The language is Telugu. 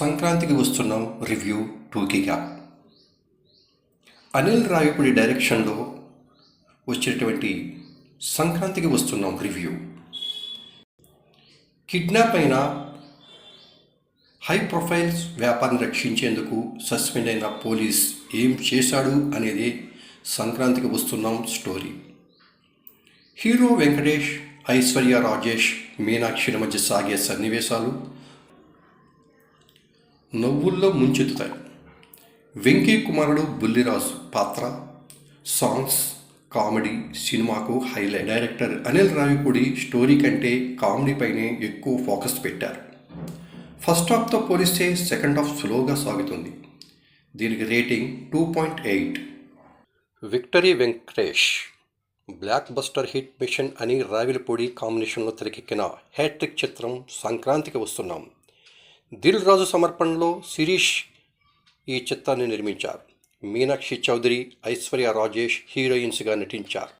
సంక్రాంతికి వస్తున్నాం రివ్యూ టూకీగా అనిల్ రావిపూడి డైరెక్షన్లో వచ్చేటువంటి సంక్రాంతికి వస్తున్నాం రివ్యూ. కిడ్నాప్ అయిన హై ప్రొఫైల్స్ వ్యాపారం రక్షించేందుకు సస్పెండ్ అయిన పోలీస్ ఏం చేశాడు అనేది సంక్రాంతికి వస్తున్నాం స్టోరీ. హీరో వెంకటేష్ ఐశ్వర్య రాజేష్ మీనాక్షిని మధ్య సాగే సన్నివేశాలు నవ్వుల్లో ముంచెత్తుతాయి. వెంకీ కుమారుడు బుల్లిరాజు పాత్ర సాంగ్స్ కామెడీ సినిమాకు highlight director Anil Ravipudi story కంటే కామెడీపైనే ఎక్కువ ఫోకస్ పెట్టారు. ఫస్ట్ హాఫ్తో పోలిస్తే సెకండ్ హాఫ్ స్లోగా సాగుతుంది. దీనికి rating two point eight. Victory Venkatesh blockbuster hit mission అని రావిలపూడి కాంబినేషన్లో తెరకెక్కిన హ్యాట్రిక్ చిత్రం సంక్రాంతికి వస్తున్నాం. దిల్ రాజు సమర్పణలో శిరీష్ ఈ చిత్రాన్ని నిర్మించారు. మీనాక్షి చౌదరి ఐశ్వర్య రాజేష్ హీరోయిన్స్గా నటించారు.